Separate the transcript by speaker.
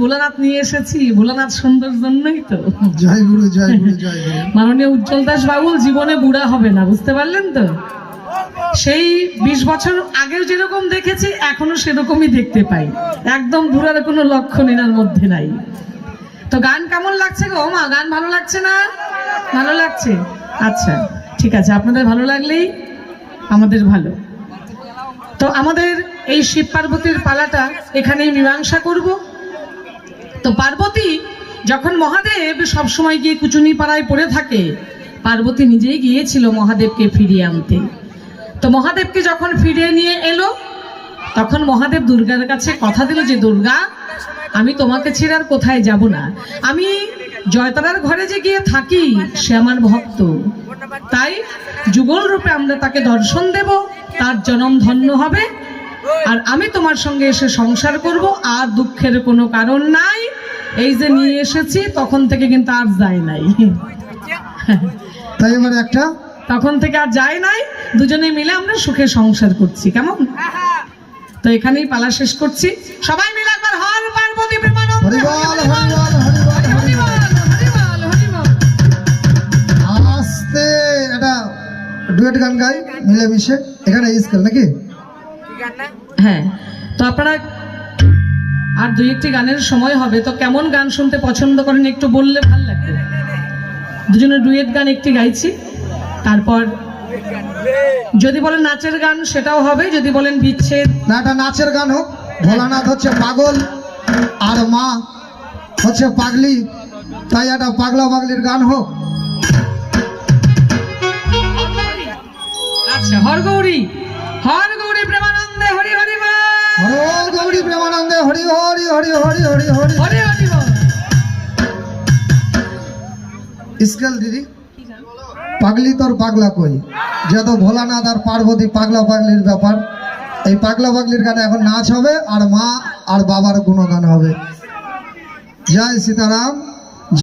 Speaker 1: ভোলানাথ নিয়ে এসেছি ভোলানাথ সুন্দর জন্যই তো।
Speaker 2: জয় গুরু জয় গুরু জয় গুরু।
Speaker 1: মাননীয় উজ্জ্বল দাস বাবুল জীবনে বুড়া হবে না বুঝতে পারলেন তো? সেই বিশ বছর আগেও যেরকম দেখেছি এখনও সেরকমই দেখতে পাই। একদম বুড়ার কোনো লক্ষণ এনার মধ্যে নাই। তো গান কেমন লাগছে গো? মা গান ভালো লাগছে না? ভালো লাগছে? আচ্ছা ঠিক আছে আপনাদের ভালো লাগলেই আমাদের ভালো। তো আমাদের এই শিব পার্বতীর পালাটা এখানেই মীমাংসা করব। তো পার্বতী, যখন মহাদেব সবসময় গিয়ে কুচুনি পাড়ায় পড়ে থাকে, পার্বতী নিজেই গিয়েছিল মহাদেবকে ফিরিয়ে আনতে। তো মহাদেবকে যখন ফিরিয়ে নিয়ে এলো, তখন মহাদেব দুর্গার কাছে কথা দিল যে, দুর্গা, আমি তোমাকে ছেড়ে আর কোথায় যাব না? আমি জয়তারার ঘরে যে গিয়ে থাকি, সে আমার ভক্ত। তাই যুগল রূপে আমরা তাকে দর্শন দেব, তার জনম ধন্য হবে। আর আমি তোমার সঙ্গে এসে সংসার করব, আর দুঃখের কোনো কারণ নাই। এই যে নিয়ে এসেছি তখন থেকে কিন্তু আর যায় নাই।
Speaker 2: তাই এবার একটা?
Speaker 1: তখন থেকে আর যায় নাই দুজনে মিলে আমরা সুখে সংসার করছি কেমন? তো এখানেই পালা শেষ করছি। সবাই মিলে একবার হর পার্বতী প্রেমানন্দ।
Speaker 2: আস্তে এটা ডুয়েট গান গাই মিলেমিশে। এখানে স্কেল নাকি?
Speaker 1: হ্যাঁ তো আপনারা আর দুই একটি গানের সময় হবে তো কেমন গান শুনতে পছন্দ করেন একটু বললে ভালো লাগবে? দুজনে ডুয়েট গান একটি গাইছি তারপর যদি বলেন নাচের গান সেটাও হবে যদি বলেন বিচ্ছেদ।
Speaker 2: না এটা নাচের গান হোক ভোলানাথ হচ্ছে পাগল আর মা হচ্ছে পাগলি তাই একটা পাগলা পাগলির গান হোক।
Speaker 1: আচ্ছা হর গৌরী হর গৌরী প্রেমানন্দে হরি হরি বল।
Speaker 2: হরি গৌরী প্রেমানন্দে। হরি হরি হরি হরি হরি হরি
Speaker 1: হরি। হরি
Speaker 2: স্কেল দিদি। পাগলি তোর পাগলা কই? যত ভোলা ভোলানাথ আর পার্বতী পাগলা পাগলির ব্যাপার এই পাগলা পাগলির গানে এখন নাচ হবে আর মা আর বাবার গুণগান হবে। জয় সীতারাম।